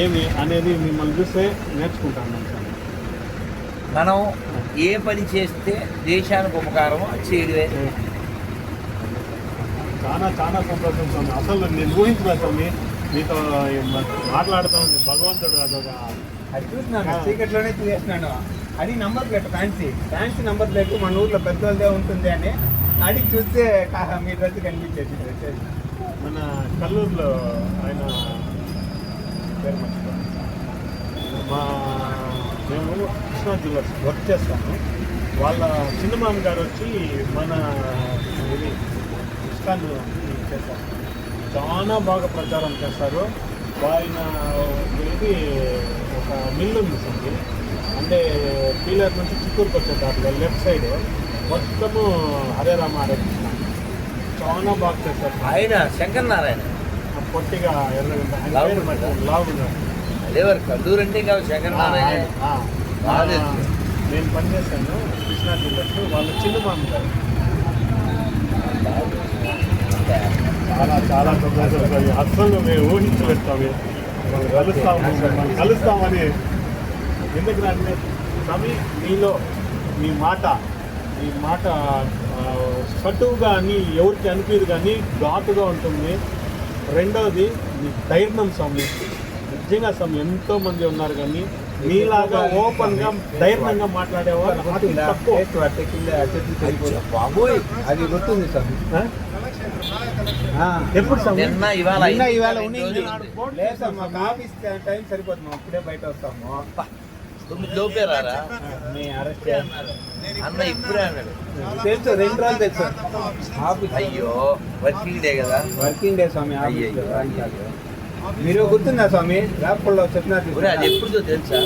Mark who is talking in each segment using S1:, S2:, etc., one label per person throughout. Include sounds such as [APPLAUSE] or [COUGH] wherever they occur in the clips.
S1: ఏమి అనేది మిమ్మల్ని చూస్తే నేర్చుకుంటాను
S2: మనం. ఏ పని చేస్తే దేశానికి ఉపకారం చేయడమే.
S1: చాలా చాలా సంతోషం స్వామి. అసలు నేను ఊహించలేదు స్వామి. మీతో మాట్లాడుతాం భగవంతుడు అదొక
S3: అది చూసినాను చీకట్లోనే చూసేసినాను అది number plate fancy. Fancy number plate మన ఊర్లో పెద్దోళ్ళదే ఉంటుంది అని అడిగి చూస్తే మీ డ్రెస్ కనిపించేది వచ్చేసి
S1: మన కల్లూరులో ఆయన పేరు మర్చిపోయాను. మా మేము కృష్ణా జ్యువెలర్స్ వర్క్ చేస్తాము. వాళ్ళ చిన్నమామ గారు వచ్చి మన ఇది ఇస్కాన్ చేస్తారు చాలా బాగా ప్రచారం చేస్తారు. ఆయన ఇది ఒక మిల్లు ఉంది అంటే పీలర్ నుంచి చిత్తూరుకి వచ్చే దాంట్లో లెఫ్ట్ సైడ్ మొత్తము హరే రామ హరే కృష్ణ చాలా బాగా చేస్తారు.
S2: ఆయన శంకర్ నారాయణ.
S1: పొట్టిగా ఎర్రగా ఆయన
S2: లావు
S1: పేరు మర్చిపోయాను. లావుగా.
S2: అదే వారు కల్లూరు అంటే కాదు శంకర్.
S1: నేను పనిచేశాను కృష్ణా జిల్లాలో వాళ్ళ చిన్న మామ గారు. చాలా చాలా సంతోషం. అస్సలు మేము మనం కలుస్తాము మనం కలుస్తామని ఎందుకు అంటే స్వామి మీలో మీ మాట మీ మాట ఆ, కటువుగా అని ఎవరికి అనిపించదు కానీ ఘాటుగా ఉంటుంది. రెండవది మీ ధైర్యం స్వామి. నిజంగా స్వామి ఎంతో మంది ఉన్నారు కానీ మీలాగా ఓపెన్గా ధైర్యంగా మాట్లాడేవారు
S3: అది గుర్తుంది స్వామి.
S1: ఎప్పుడు
S2: ఇవాళ
S3: ఇవాళ ఉండింది. లేదు సార్ మాకు ఆఫీస్ టైం సరిపోతుంది మేము అప్పుడే బయట వస్తాము.
S2: తొమ్మిది లోపే రారా?
S3: మీ అరెస్ట్
S2: అన్న ఇప్పుడే అన్నాడు.
S3: తెలుసు రెండు రోజులు తెలుసు. ఆఫీస్
S2: అయ్యో వర్కింగ్ డే కదా?
S3: వర్కింగ్ డే స్వామి. లో. మీరు గుర్తుందా స్వామి? ల్యాప్టాప్లో చెప్పినట్టు
S2: అది ఎప్పుడుదో తెలుసా?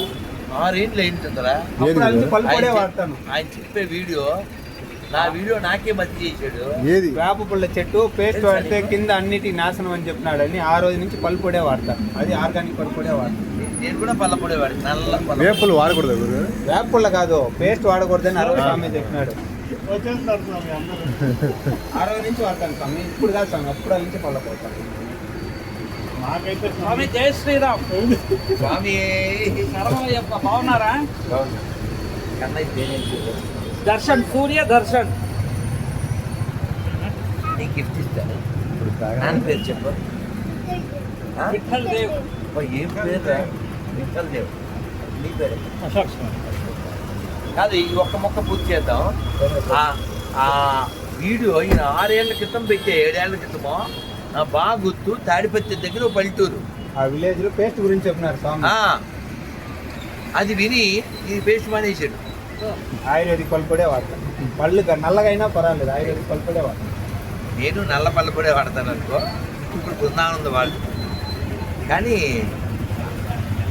S3: అన్ని పలుకుడే
S2: ఆయన
S3: వాడతాను
S2: ఆయన చెప్పే వీడియో నా వీడియో నాకే మధ్య చేశాడు.
S4: ఏది?
S3: వేప పుల్ల చెట్టు పేస్ట్ వాడితే కింద అన్నిటి నాశనం అని చెప్పినాడని ఆ రోజు నుంచి పలుపుడే వాడతాను అది ఆర్గానిక్ పలుపుడే వాడతాను
S2: నేను కూడా పల్లపడేవాడు నల్ల పల్ల
S4: వేపులు వాడకూడదు గురు?
S3: వేప పుల్ల కాదు పేస్ట్ వాడకూడదని ఆ. రోజు స్వామి చెప్పినాడు.
S1: వచ్చేస్తారు స్వామి అందరూ.
S3: ఆ రోజు నుంచి వాడతాను స్వామి. ఇప్పుడు కాదు స్వామి అప్పుడు నుంచి పళ్ళపోతాను
S1: నాకైతే
S5: స్వామి జై శ్రీరామ్.
S2: స్వామి.
S5: బాగున్నారా?
S2: కన్నయ్య
S5: దర్శన్ సూర్య దర్శన్.
S2: నీకు గిఫ్ట్ ఇస్తాను నాన్న పేరు చెప్పు?
S5: విఠల్ దేవ్.
S2: ఏం పేరు విఠల్ దేవ్. నీ పేరు?
S1: అశోక్
S2: కాదు ఈ ఒక్క మొక్క పూర్తి చేద్దాం. ఆ ఆ వీడియో ఈయన ఆరేళ్ళ క్రితం పెట్టే ఏడేళ్ళ క్రితమో బాగా గుర్తు తాడిపత్రి దగ్గర పల్లెటూరు.
S3: ఆ విలేజ్లో పేస్ట్ గురించి చెప్పినారు స్వామి.
S2: ఆ, అది విని ఈ పేస్ట్ మానేశాడు.
S3: ఆయుర్వేదిక్ పలుపుడే వాడతాను పళ్ళు నల్లగైనా పర్వాలేదు ఆయుర్వేదిక్ పలుపుడే వాడతాను
S2: నేను నల్ల పళ్ళు కూడా వాడతాను అనుకో ఇప్పుడు బృందానంద వాళ్ళు. కానీ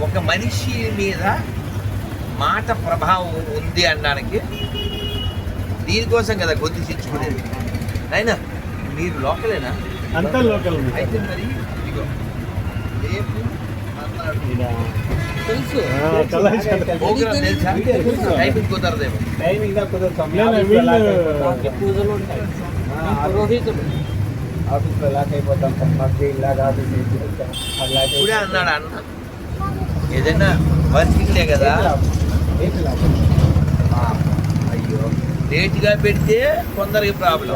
S2: ఒక మనిషి మీద మాట ప్రభావం ఉంది అనడానికి దీనికోసం కదా గొంతు చించుకునేది. అయినా మీరు లోకలేనా?
S1: అంతా లోకల్
S2: అయితే మరి ఇదిగో రేపు
S5: తెలుసు.
S2: టైమింగ్ కుదరదేమో.
S3: టైమింగ్ కుదరదు స్వామి.
S1: లేదు,
S3: ఆఫీస్లో
S1: వీళ్ళు-
S3: లాక్ అయిపోతాం. సార్ మాకు ఇలాగ ఆఫీస్
S2: ఇప్పుడే. అన్నాడు అన్న. ఏదైనా వర్కింగ్ డే కదా. అయ్యో. లేట్గా పెడితే కొందరికి ప్రాబ్లం.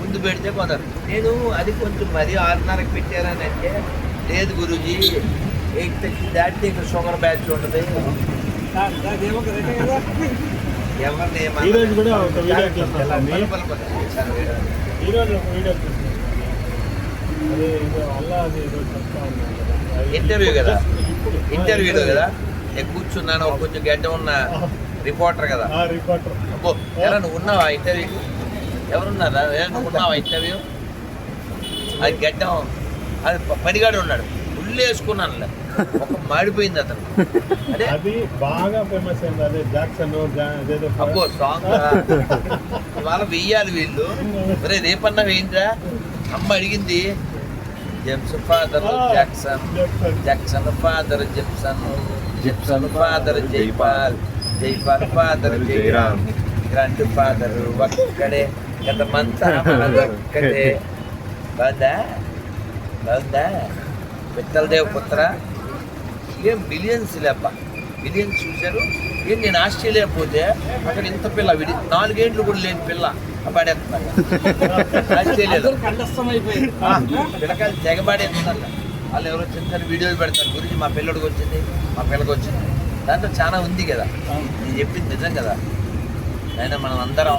S2: ముందు పెడితే కొందరు. నేను అది కొంచెం మరీ ఆరున్నరకు పెట్టారని అంటే లేదు గురూజీ. దాటితే ఇక్కడ షుగర్ బ్యాచ్ ఉంటుంది? ఎవరిని
S1: కూడా ఒక వీడియో ఒక వీడియో.
S2: ఇంటర్వ్యూ కదా? ఇంటర్వ్యూలో కదా? నేను కూర్చున్నాను కొంచెం గడ్డ ఉన్న రిపోర్టర్ కదా? అబ్బో ఎలా నువ్వు ఉన్నావా ఇంటర్వ్యూ? ఎవరున్నారా? నువ్వు ఉన్నావా ఇంటర్వ్యూ? అది గడ్డం అది పనిగాడు ఉన్నాడు. ఉల్లు వేసుకున్నానులే. ఒక మాడిపోయింది అతను. అదే.
S1: అది బాగా ఫేమస్ అయింది. అదే జాక్సన్ జా- అదేదో
S2: అబ్బో సాంగ్ ఇవాళ వెయ్యాలి వీళ్ళు. ఒరే రేపన్నా వేయింద్రా? అమ్మ అడిగింది. James father Jackson
S1: Jackson.
S2: Father Jepson Jepson father Jaipal Jaipal father Jairam grandfather ఒక్కడే. గతమంతా ఒక్కడే [LAUGHS] బాగుందా? విఠల్ దేవ్ పుత్ర ఏం బిలియన్స్ లేప్ప బిలియన్స్ చూశారు ఏం నేను ఆస్ట్రేలియా పోతే అక్కడ ఇంత పిల్ల విడి నాలుగేండ్లు కూడా లేని పిల్ల పడేస్తున్నారు ఆస్ట్రేలియాలో పిల్లకాయలు తెగబడేస్తున్నారు. వాళ్ళు ఎవరో చిన్న వీడియోలు పెడతారు. గురించి మా పిల్లడికి వచ్చింది. మా పిల్లకి వచ్చింది. దాంట్లో చాలా ఉంది కదా. నేను చెప్పింది నిజం కదా. అయినా మనం అందరం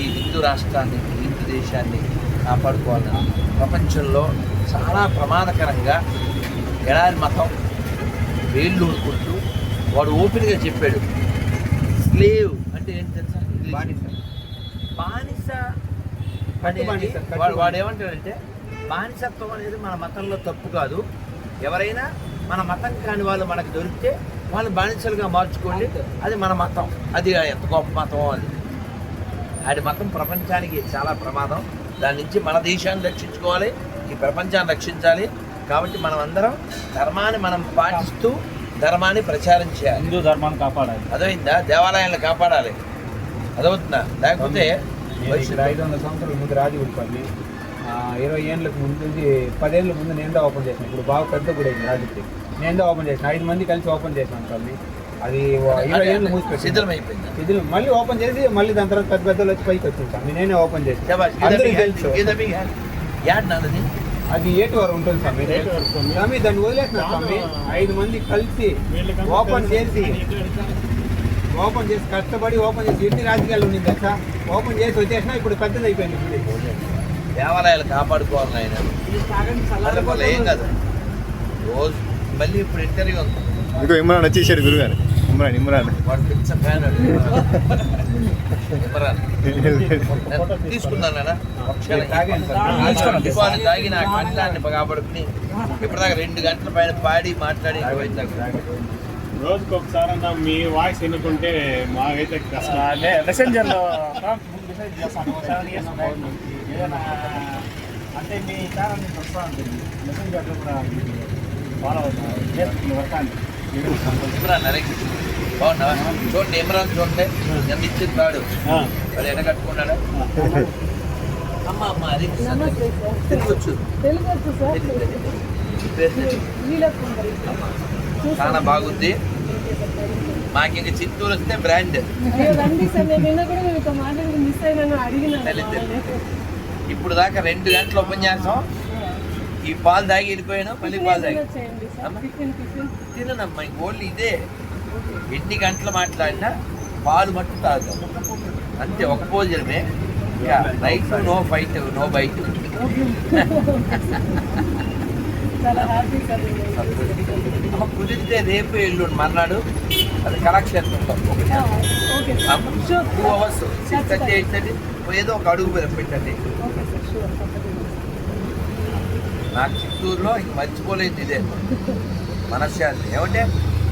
S2: ఈ హిందూ రాష్ట్రాన్ని హిందూ దేశాన్ని కాపాడుకోవాలని. ప్రపంచంలో చాలా ప్రమాదకరంగా ఎడారి మతం వేళ్ళు ఊరుకుంటూ వాడు ఓపెన్గా చెప్పాడు. స్లేవ్ అంటే ఏంటి తెలుసా?
S3: బానిస.
S2: అనేది వాడు వాడు. ఏమంటాడంటే బానిసత్వం అనేది మన మతంలో తప్పు కాదు. ఎవరైనా మన మతం కాని వాళ్ళు మనకు దొరికితే వాళ్ళు బానిసలుగా మార్చుకోండి. అది మన మతం. అది ఎంత గొప్ప మతం అది. ఆడి మతం ప్రపంచానికి చాలా ప్రమాదం. దాని నుంచి మన దేశాన్ని రక్షించుకోవాలి ఈ ప్రపంచాన్ని రక్షించాలి. కాబట్టి మనం అందరం ధర్మాన్ని మనం పాటిస్తూ ధర్మాన్ని ప్రచారం చేయాలి.
S5: హిందూ ధర్మాన్ని కాపాడాలి.
S2: అదైందా దేవాలయాలను కాపాడాలి. అదవుతుందా లేకపోతే
S3: ఐదు వందల సంవత్సరాల ముందు రాజగుడిపల్లి ఆ, ఇరవై ఏళ్ళకి ముందు పదేళ్ళ ముందు నేను ఓపెన్ చేసిన. ఇప్పుడు బాగా పెద్ద గుడి అయింది రాజుకి. నేను ఓపెన్ చేసిన. ఐదు మంది కలిసి ఓపెన్ చేసినాం స్వామి అది ఇరవై ఏళ్ళు మూసిపెట్టి
S2: శిథిలమైపోయింది
S3: మళ్ళీ ఓపెన్ చేసి మళ్ళీ దాని తర్వాత పెద్ద పెద్దలు వచ్చి పైకి వచ్చింది నేనే ఓపెన్ చేసి.
S2: యాడ్
S3: అది ఏటు వారు ఉంటుంది స్వామి?
S1: స్వామి.
S3: దాన్ని వదిలేసిన స్వామి. ఐదు మంది కలిసి ఓపెన్. చేసి ఓపెన్ చేసి కష్టపడి ఓపెన్ చేసి ఎన్ని రాజకీయాలు ఉంది తెలుసా? ఓపెన్ చేసి వచ్చేసిన ఇప్పుడు పెద్దది అయిపోయింది.
S2: దేవాలయాలు కాపాడుకోవాలి ఆయన ఏం కాదు. రోజు మళ్ళీ ఇప్పుడు ఇంటర్వ్యూ ఉంది.
S4: ఇదిగో ఇమ్రాన్ వచ్చేసాడు గురుగారు ఇమ్రాన్ ఇమ్రాన్
S2: తీసుకున్నానా తాగి నా కంఠాన్ని కాపాడుకుని ఇప్పటిదాకా రెండు గంటల పైన పాడి మాట్లాడి.
S1: రోజుకి ఒకసారి మీ వాయిస్ వినుకుంటే మాకైతే కష్టం.
S5: అంటే మీ ఛానల్ కూడా ఫాలో అవుతున్నారు వర్కాన్ని
S2: బాగున్నావా చూడండి ఇమ్రాన్ చూడండి ఎంత ఇచ్చింది
S1: ఆ,
S2: వాడు ఎడ కట్టుకున్నాడా అమ్మ అమ్మ అది
S6: నమస్తే సార్
S2: తిరగొచ్చు
S6: తెలుగు వచ్చు సార్ లీలా కుమారి
S2: చాలా బాగుంది మాకు ఇంక చిత్తూరు వస్తే బ్రాండ్. ఇప్పుడు దాకా రెండు గంటల ఉపన్యాసం ఈ పాలు తాగి వెళ్ళిపోయాను? మళ్ళీ పాలు తాగి తిననమ్మా ఇంక ఓన్లీ ఇదే. ఎన్ని గంటలు మాట్లాడినా పాలు మట్టు తాగుతాం అంతే ఒక భోజనమే night no fight no bite. అమ్మ కుదిరితే రేపు ఎల్లుండి మర్నాడు. అది కళాక్షేత్రంలో two hours six thirty eight thirty ఏదో ఒక అడుగు పెట్టండి. నాకు చిత్తూరులో ఇంక మర్చిపోలేదు ఇదే. మనశ్శాంతి. ఏమంటే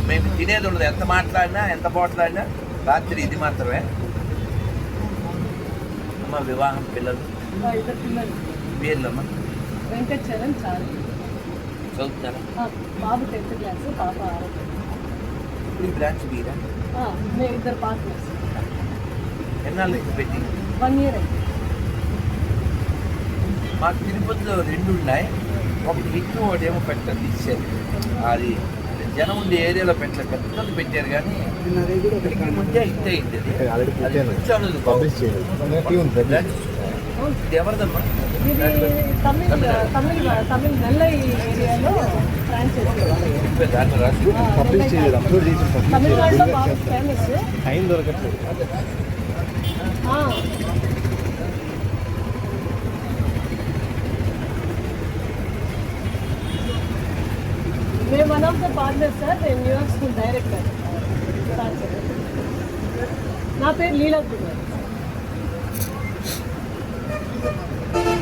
S2: మేము తినేది ఉండదు. ఎంత మాట్లాడినా ఎంత పోట్లాడినా రాత్రి ఇది మాత్రమే. అమ్మ వివాహం పిల్లలు. పేర్లమ్మ
S6: బాబు టెన్త్ క్లాస్ పాప ఆరో
S2: ఇప్పుడు ఈ బ్రాంచ్ మీరా
S6: మేము ఇద్దరు పార్ట్నర్స్.
S2: ఎన్నాళ్ళు ఇది పెట్టి
S6: వన్ ఇయర్ అయింది.
S2: మాకు తిరుపతిలో రెండు ఉన్నాయి. ఒకటి హిట్ ఒకటి ఏమో పెట్టారు ఇచ్చారు అది జనం ఉండే ఏరియాలో పెట్టలేదు పెద్దది పెట్టారు కానీ ముందే హిట్ అయింది అది.
S4: ఆల్రెడీ
S2: అది
S4: పెట్టాను
S2: కొంచెం అనేది
S4: పబ్లిష్ చేయాలి
S2: బ్రాంచ్ ఇది ఎవరిదమ్మా
S6: ఇది తమిళ్ తమిళ్ తమిళ్ నెల్లై ఏరియాలో ఫ్రాంచైజీ
S2: చెప్పే దాంట్లో రాసి
S4: పబ్లిష్ చేయలేదు అప్లోడ్ చేసి పబ్లిష్
S6: తమిళనాడులో బాగా ఫేమస్
S4: టైం దొరకట్లేదు
S6: మేము one of the partner sir నేను న్యూయార్క్ స్కూల్ డైరెక్టర్ నా పేరు లీలా కుమార్.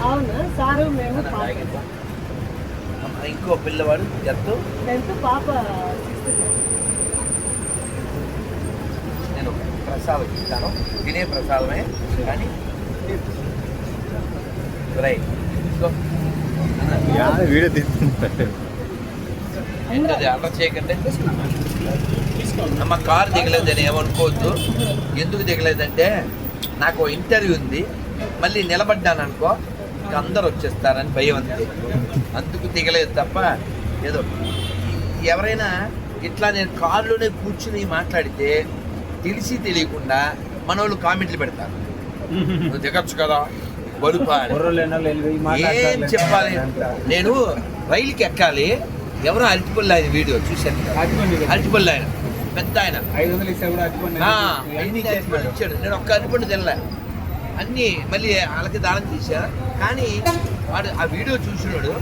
S6: అవునా? సారు మేము
S2: ఇంకో పిల్లవాడు ఎంతో
S6: టెన్త్ పాప
S2: నేను ప్రసాదం ఇస్తాను. తినే ప్రసాదమే కానీ రైట్. సో
S4: వీడియో
S2: అల్లరి చేయకండి? అమ్మ కారు దిగలేదని ఏమనుకోవద్దు. ఎందుకు దిగలేదంటే నాకు ఇంటర్వ్యూ ఉంది. మళ్ళీ నిలబడ్డాను అనుకో అందరు వచ్చేస్తారని భయం అంతే అందుకు దిగలేదు తప్ప ఏదో. ఎవరైనా ఇట్లా నేను కారులోనే కూర్చుని మాట్లాడితే తెలిసి తెలియకుండా మన వాళ్ళు కామెంట్లు పెడతారు. నువ్వు దిగచ్చు కదా బలుపా ఏం. చెప్పాలి. నేను రైలుకి ఎక్కాలి. ఎవరో అరటిపల్లి ఆయన వీడియో చూశాను. అరటిపల్లి ఆయన. పెద్ద ఆయన.
S3: అన్ని
S2: ఇచ్చాడు. నేను ఒక్క అరటిపండు తినలే. అన్నీ మళ్ళీ వాళ్ళకి దానం తీసా కానీ వాడు ఆ వీడియో చూసినాడు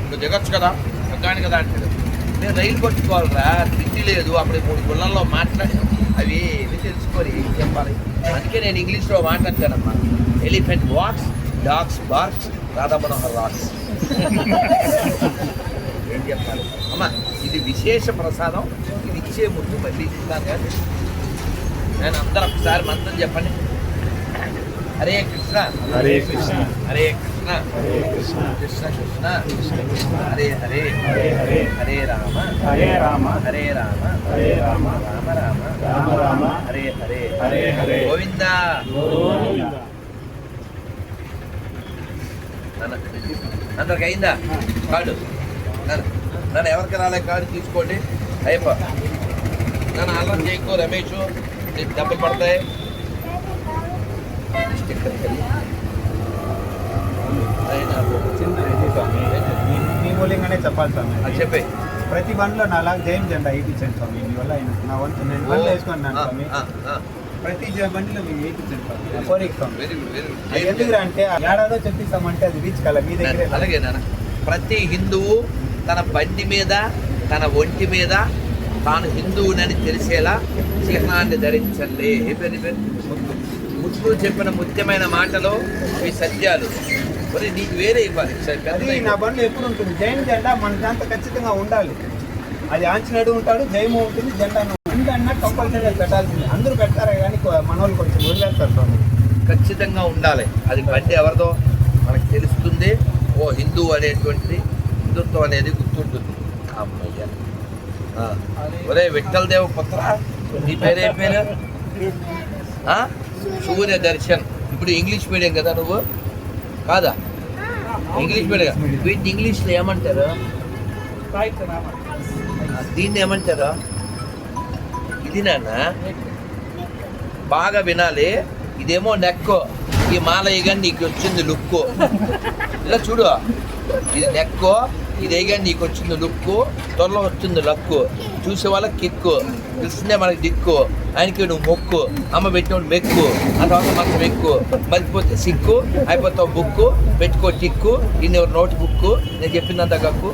S2: నువ్వు దిగొచ్చు కదా ఎక్కాను కదా అంటాడు. నేను రైలు పట్టుకోవాలిరా తిండి లేదు అప్పుడు మూడు గుళ్ళల్లో మాట్లాడి అవి ఏమి తెలుసుకొని చెప్పాలి? అందుకే నేను ఇంగ్లీష్లో మాట్లాడతానమ్మా. Elephant walks dogs barks Radha Manohar rocks ఏం చెప్పాలి? అమ్మా ఇది విశేష ప్రసాదం. ఇది ఇచ్చే ముందు మళ్ళీ ఇస్తాను. కానీ నేను అందరూ ఒకసారి మంత్రం చెప్పండి. హరే కృష్ణ.
S4: హరే కృష్ణ.
S2: హరే కృష్ణ.
S4: హరే కృష్ణ.
S2: కృష్ణ కృష్ణ. హరే హరే.
S5: హరే హరే.
S2: హరే రామ.
S5: హరే రామ.
S2: హరే రామ.
S5: హరే రామ.
S2: రామ రామ.
S5: రామ రామ.
S2: హరే హరే.
S5: హరే హరే.
S2: గోవిందా. అందరికి అయిందా? కార్డు నాన్న నన్ను ఎవరికి రాలే కార్డు తీసుకోండి. అయిపో. నన్ను అల్లం చేయకు రమేష్ నీకు డబ్బులు పడతాయి.
S3: చెప్పాలి స్వామి.
S2: చెప్పే.
S3: ప్రతి బండ్లో నా లాగా జైన్ జెండా వేయించండి స్వామి మీ వల్ల అయిన- నా వంతు నేను బండ్లు వేసుకున్నాను స్వామి. ప్రతి బండిలో మీరు వేయించండి స్వామి. అది ఎందుకురా అంటే ఏడాదో చెప్పిస్తామంటే అది రీచ్ కల మీ దగ్గరే
S2: అలాగే ప్రతి హిందువు తన బండి మీద తన ఒంటి మీద తాను హిందువునని తెలిసేలా చిహ్నాన్ని ధరించండి. ముత్తు. చెప్పిన ముత్యమైన మాటలు ఈ సత్యాలు. మరి నీకు వేరే ఇవ్వాలి.
S3: నా బండ్లో ఎప్పుడు ఉంటుంది? జైన్ జెండా మన దాంతో ఖచ్చితంగా ఉండాలి. అది ఆంజనేయుడు ఉంటాడు జయము ఉంటుంది జెండా ఉందన్నా కంపల్సరీగా పెట్టాల్సింది. అందరూ పెట్టారే కానీ మన వాళ్ళు కొంచెం వదిలేస్తారు
S2: ఖచ్చితంగా ఉండాలి. అది బండి ఎవరిదో మనకు తెలుస్తుంది. ఓ హిందూ అనేటువంటిది బంధుత్వం అనేది గుర్తుంటుంది. అమ్మయ్య. ఆ. ఒరే విఠల్ దేవ పుత్ర నీ పేరేం పేరు? ఆ? సూర్య దర్శన్. ఇప్పుడు ఇంగ్లీష్ మీడియం కదా నువ్వు? కాదా? English medium. వీటిని ఇంగ్లీష్లో ఏమంటారు? దీన్ని ఏమంటారు? ఇది నాన్న? బాగా వినాలి. ఇదేమో నెక్కో ఈ మాలయ్య కానీ నీకు వచ్చింది లుక్కు. ఇలా చూడు. ఇది నెక్కో ఇది నీకు వచ్చింది లుక్కు త్వరలో వచ్చింది లక్కు. చూసే వాళ్ళకి కిక్కు తెలిసిందే మనకి దిక్కు. ఆయనకి నువ్వు మొక్కు అమ్మ పెట్టినోడు మెక్కు ఆ తర్వాత మనకు మెక్కు. మర్చిపోతే సిక్కు అయిపోతావు బుక్కు పెట్టుకో టిక్కు ఇన్ని నోట్ బుక్కు నేను చెప్పిందంత కక్కు.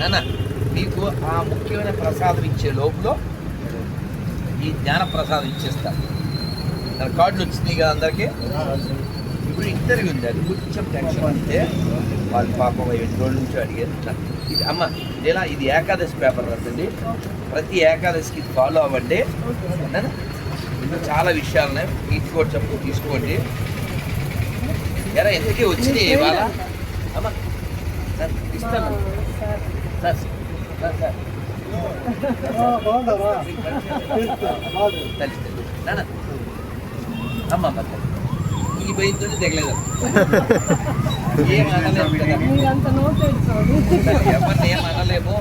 S2: నాన్న మీకు ఆ ముఖ్యమైన ప్రసాదం ఇచ్చే లోపల ఈ జ్ఞాన ప్రసాదం ఇచ్చేస్తా కార్డులు వచ్చినాయి కదా అందరికీ? ఇప్పుడు ఇంటర్వ్యూ ఉంది. అది కొంచెం టెన్షన్ అంటే వాళ్ళు పాపం ఎన్ని రోజుల నుంచి అడిగారు. ఇది అమ్మ ఇలా ఇది ఏకాదశి పేపర్ రాదండి ప్రతి ఏకాదశికి ఇది ఫాలో అవ్వండి. ఇందులో చాలా విషయాలు ఉన్నాయి. తీసుకోండి చెప్పు తీసుకోండి. ఎలా ఎందుకే వచ్చినాయి ఇవాళ? అమ్మ సార్ ఇస్తాను. Sir sir sir. నాన్న అమ్మ అమ్మ. ఈ భయంతో తెగలేదు. ఎవరిని [LAUGHS] ఏం అనలేము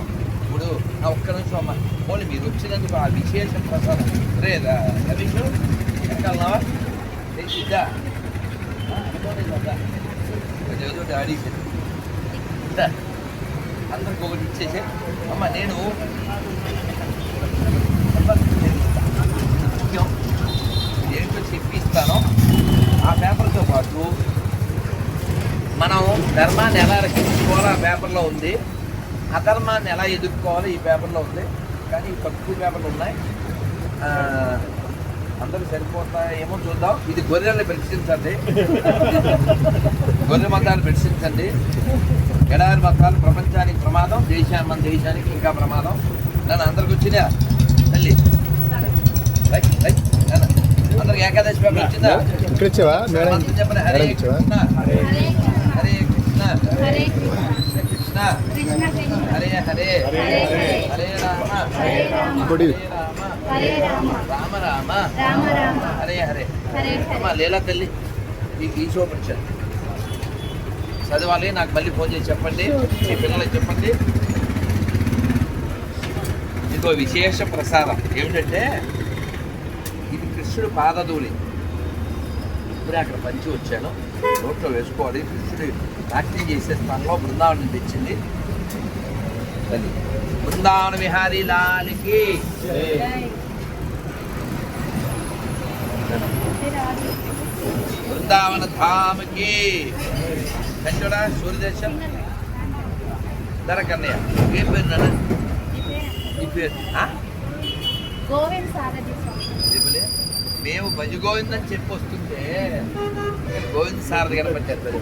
S2: ఇప్పుడు నా ఒక్క నిమిషం అమ్మ. పోనీ మీరు వచ్చినందుకు ఆ విశేష ప్రసాదం. రే రా- రమేష్ ఎక్కాలన్నావా ఇద్దా కొంచెం ఏదో ఇద్దా అందరికి ఒకటి ఇచ్చేసే. అమ్మ నేను ముఖ్యం. ఏంటో చెప్పిస్తాను. ఆ పేపర్తో పాటు మనం ధర్మాన్ని ఎలా రక్షించుకోవాలో ఆ పేపర్లో ఉంది. అధర్మాన్ని ఎలా ఎదుర్కోవాలో ఈ పేపర్లో ఉంది. కానీ తక్కువ పేపర్లు ఉన్నాయి. అందరూ సరిపోతాయేమో చూద్దాం. ఇది గొర్రెల్ని ప్రశ్నించండి. గొర్రె మతాలు ప్రశ్నించండి. ఎడారి మతాలు ప్రపంచానికి ప్రమాదం దేశాన్ని మన దేశానికి ఇంకా ప్రమాదం. నన్ను అందరికి వచ్చిందా తల్లి. Right, right. నాన్న, అందరికి ఏకాదశి పేపర్ వచ్చిందా
S4: ఇక్కడ వచ్చావా మేడం
S2: మంత్రం చెప్పండి హరే కృష్ణ. హరే కృష్ణ.
S7: హరే
S2: కృష్ణ.
S7: కృష్ణ. కృష్ణ
S2: హరే హరే.
S7: హరే హరే
S2: హరే. రామ.
S7: హరే రామ.
S2: రామ.
S7: హరే రామ.
S2: రామ రామ.
S7: రామ రామ.
S2: హరే హరే. అమ్మ లీలా తల్లి ఈ ఈశోపనిషత్ చదవాలి నాకు మళ్ళీ ఫోన్ చేసి చెప్పండి మీ పిల్లలకి చెప్పండి. ఇంకో విశేష ప్రసాదం. ఏమిటంటే ఇది కృష్ణుడు పాదధూళి. ఇప్పుడే అక్కడ పంచి వచ్చాను. నోట్లో వేసుకోవాలి. కృష్ణుడు నాట్యం చేసే స్థానంలో బృందావనం తెచ్చింది. బృందావన విహారీ లాలికి. బృందావన ధామకి. కంచుడా సూర్యదేశం ధర కన్నయ్య. ఏ పేరు నాన్న? నీ పేరు?
S7: గోవింద్ సారథి.
S2: మేము భజ గోవింద్ అని చెప్పి వస్తుంటే గోవింద్ సారథి కనపట్టారు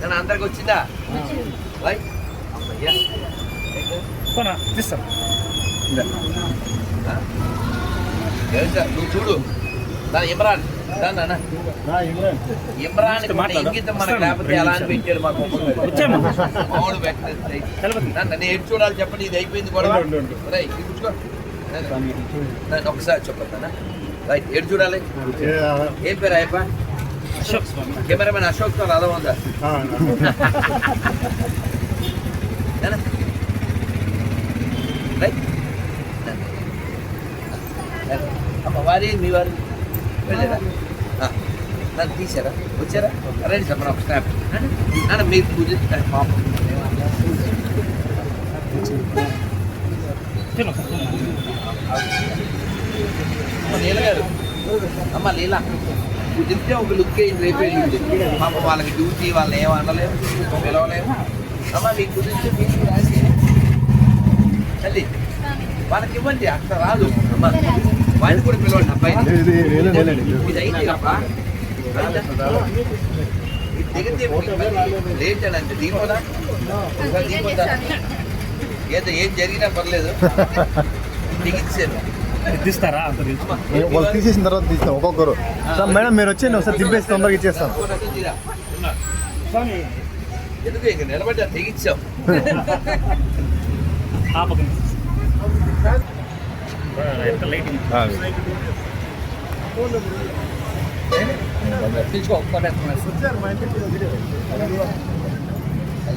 S2: నేను అందరికి వచ్చిందా? రైట్ అమ్మయ్యా? ఏం నువ్వు చూడు. దాని ఇమ్రాన్. దాని నాన్న. ఇమ్రాన్. ఇంగితం మనకు లేకపోతే ఎలా అని పెట్టాడు మా
S5: వచ్చామా?
S2: మామూలు పెట్టలేదు. నన్ను నేను ఎటు చూడాలి చెప్పండి. ఇది అయిపోయింది ఇది కూర్చో. నన్ను ఒకసారి చెప్పొద్దా రైట్ ఎటు చూడాలి. ఏం పేరు అయ్యప్ప?
S5: అశోక్ స్వామి.
S2: కెమెరామెన్ అశోక్తో రథం ఉందా? రైట్. అమ్మ వారి మీ వారు. వెళ్ళారా. ఆ, నన్ను తీసారా. వచ్చారా? రండి సార్ మనం ఒక స్నాప్. నాన్న మీరు పూజ. పాపం.
S5: తిను
S2: అమ్మ లీల గారు. అమ్మ లీల కుదిరితే ఒక లుక్ అయింది రేపు వెళ్ళింది. పాప వాళ్ళకి డ్యూటీ వాళ్ళని ఏం అనలేము పిలవలేము. అమ్మ మీకు కుదిరితే మీకు రాసి తల్లి వాళ్ళకి ఇవ్వండి అక్కడ రాదు. అమ్మ వాళ్ళని కూడా పిలవండి అబ్బాయి ఇది అయింది ఇది దిగితే లేట్ అంటే దిగిపోదా ఏదో ఏం జరిగినా పర్లేదు. [LAUGHS] దిగించాను
S5: తీస్తారా
S4: వాళ్ళు తీసేసిన తర్వాత తీస్తాం ఒక్కొక్కరు. సార్ మేడం మీరు వచ్చేయండి ఒకసారి దింపేసి తొందరగా ఇచ్చేస్తాను
S5: స్వామి.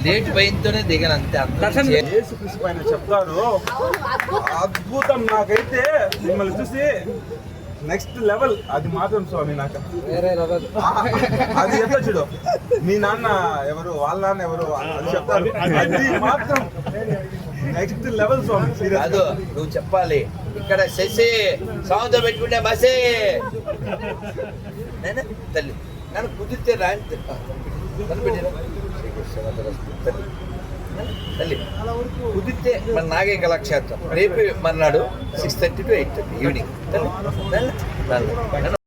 S2: లేట్ భయంతోనే దిగను అంతే
S8: పైన చెప్తారు అద్భుతం నాకైతే మిమ్మల్ని చూసి నెక్స్ట్ లెవెల్ అది మాత్రం స్వామి నాకు. అది ఎంత చూడు? మీ నాన్న ఎవరు వాళ్ళ నాన్న ఎవరు అది చెప్తారు. అది మాత్రం నెక్స్ట్ లెవెల్ స్వామి సీరియస్
S2: కాదు నువ్వు చెప్పాలి. ఇక్కడ శశి సౌందర్యం పెట్టుకుంటే మసే. నేనే? తల్లి నన్ను కుదిరితే రాని తల్లి పెట్టిరా. తల్లి. తల్లి కుదిరితే మన నాగే కళాక్షేత్రం రేపు మన్నాడు six thirty to eight thirty evening తల్లి.